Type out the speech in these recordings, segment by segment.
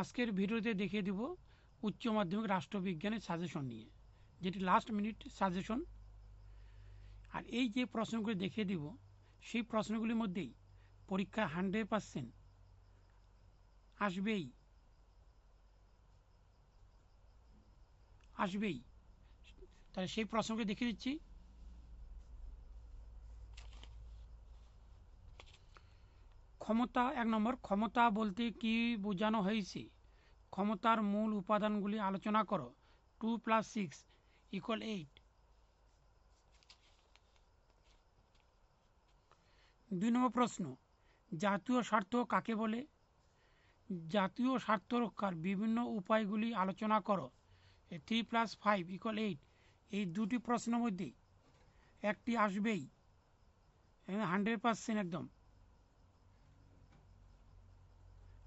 আজকের ভিডিওতে দেখিয়ে দেব উচ্চ মাধ্যমিক রাষ্ট্রবিজ্ঞানের সাজেশন নিয়ে। যেটি লাস্ট মিনিট সাজেশন আর এই যে প্রশ্নগুলি দেখিয়ে দিব, সেই প্রশ্নগুলির মধ্যেই পরীক্ষা হান্ড্রেড পারসেন্ট আসবেই। আসবেই। তাহলে সেই প্রশ্নকে দেখিয়ে দিচ্ছি। ক্ষমতা, এক নম্বর ক্ষমতা বলতে কি বোঝানো হয়েছে? ক্ষমতার মূল উপাদানগুলি আলোচনা করো। Two plus six equal eight দুই নম্বর প্রশ্ন, জাতীয় স্বার্থ কাকে বলে? জাতীয় স্বার্থ রক্ষার বিভিন্ন উপায়গুলি আলোচনা করো। Three plus five equal eight এই দুটি প্রশ্নের মধ্যে একটি আসবেই। হান্ড্রেড পার্সেন্ট একদম।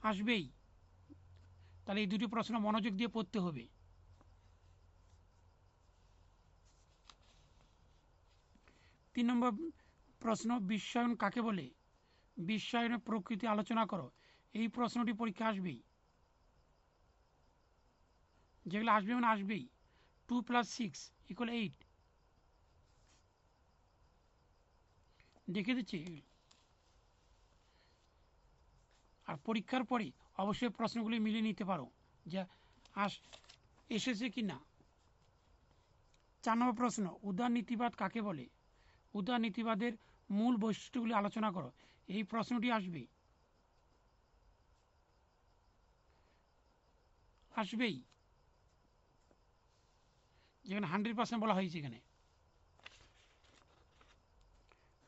আসবেই। তাহলে এই দুটি প্রশ্ন মনোযোগ দিয়ে পড়তে হবে। তিন নম্বর প্রশ্ন, বিশ্বায়ন কাকে বলে? বিশ্বায়নের প্রকৃতি আলোচনা করো। এই প্রশ্নটি পরীক্ষা আসবেই। যেগুলো আসবে মানে আসবেই। Two plus six equal eight দেখে দিচ্ছি। আর পরীক্ষার পরে অবশ্যই প্রশ্নগুলি মিলিয়ে নিতে পারো যে আস এসেছে কি না। চার নম্বর প্রশ্ন, উদার নীতিবাদ কাকে বলে? উদার নীতিবাদের মূল বৈশিষ্ট্যগুলি আলোচনা করো। এই প্রশ্নটি আসবে আসবেই। যেখানে হান্ড্রেড পার্সেন্ট বলা হয়েছে এখানে।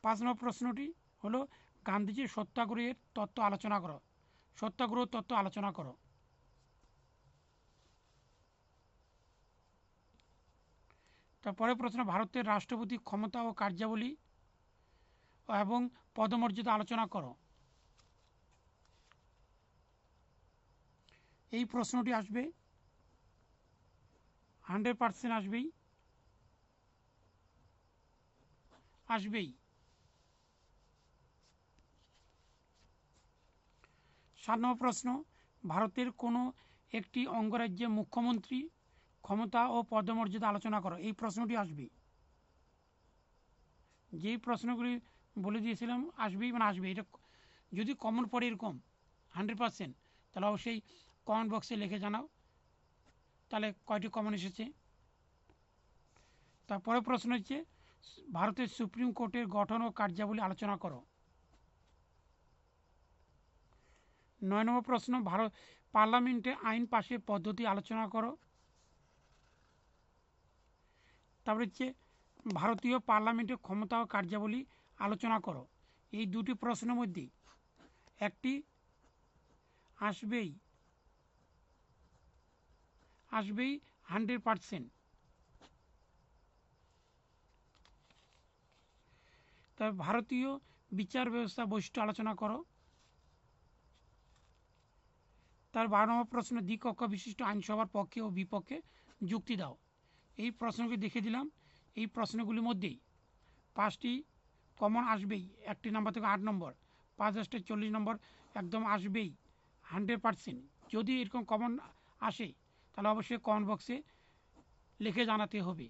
পাঁচ নম্বর প্রশ্নটি হলো গান্ধীজির সত্যাগ্রহের তত্ত্ব আলোচনা করো। সত্যাগ্রহ তত্ত্ব আলোচনা করো। তারপরে প্রশ্ন, ভারতের রাষ্ট্রপতি ক্ষমতা ও কার্যাবলী এবং পদমর্যাদা আলোচনা করো। এই প্রশ্নটি আসবে, হান্ড্রেড পার্সেন্ট আসবেই আসবেই। সাত নম্বর প্রশ্ন, ভারতের কোনো একটি অঙ্গরাজ্যের মুখ্যমন্ত্রী ক্ষমতা ও পদমর্যাদা আলোচনা করো। এই প্রশ্নটি আসবে যেই প্রশ্নগুলি বলে দিয়েছিলাম, আসবেই মানে আসবে। এটা যদি কমন পড়ে এরকম হান্ড্রেড পার্সেন্ট তাহলে অবশ্যই কমেন্ট বক্সে লিখে জানাও। তাহলে কয়টি কমন এসেছে? তারপরে প্রশ্ন হচ্ছে, ভারতের সুপ্রিম কোর্টের গঠন ও কার্যাবলী আলোচনা করো। নয় নম্বর প্রশ্ন, ভারত পার্লামেন্টে আইন পাশের পদ্ধতি আলোচনা করো। তারপরে হচ্ছে, ভারতীয় পার্লামেন্টের ক্ষমতা ও কার্যাবলী আলোচনা করো। এই দুটি প্রশ্নের মধ্যে একটি আসবেই আসবেই হান্ড্রেড পারসেন্ট। তবে ভারতীয় বিচার ব্যবস্থা বৈশিষ্ট্য আলোচনা করো। তার বারো নম্বর প্রশ্ন দ্বিকক্ষ বিশিষ্ট আইনসভার পক্ষে ও বিপক্ষে যুক্তি দাও। এই প্রশ্নকে দেখে দিলাম। এই প্রশ্নগুলির মধ্যেই পাঁচটি কমন আসবেই। একটি নম্বর থেকে আট নম্বর পাঁচ দশটা চল্লিশ নম্বর একদম আসবেই হান্ড্রেড পারসেন্ট যদি এরকম কমন আসে, তাহলে অবশ্যই কমেন্ট বক্সে লিখে জানাতে হবে।